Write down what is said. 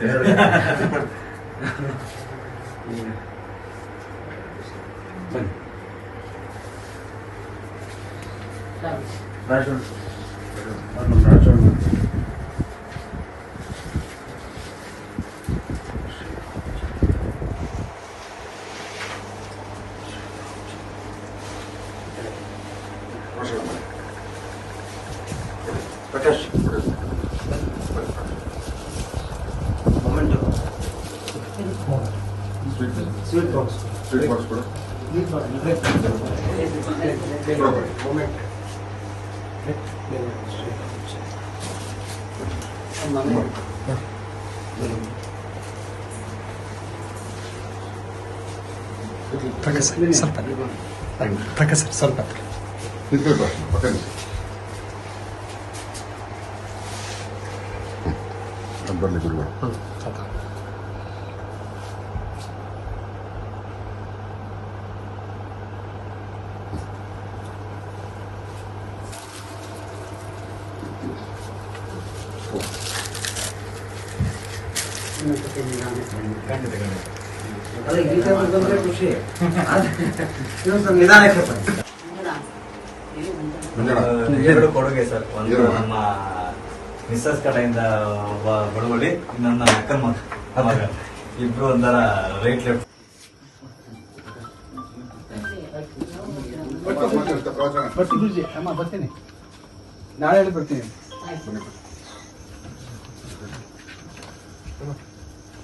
رجل رجل رجل sweet box sweet box ಕೊಡು moment Prakash sir ಸ್ವಲ್ಪ Prakash sir ಸ್ವಲ್ಪ ನಿಂತ್ಕೊಳ್ಳಿ ಬಾ ಪಕ್ಕ ನಿಂತ್ಕೊಳ್ಳಿ. ಅದು ಬರಲಿ ಗುರುಗಳು ಖುಷಿ ನಿಧಾನಕ್ಕೆ ಕೊಡುಗೆ ಸರ್ ಒಂದು ನಮ್ಮ ಮಿಸ್ಸಸ್ ಕಡೆಯಿಂದ ಒಬ್ಬ ಬಡವಳಿ ನನ್ನ ಅಕ್ಕನ ಮಗ ಇಬ್ರು ಒಂದರ ರೈಟ್ ಲೆಫ್ಟ್ ಬರ್ತೀನಿ ಅಮ್ಮ ಬರ್ತೀನಿ ನಾಳೆ ಬರ್ತೀನಿ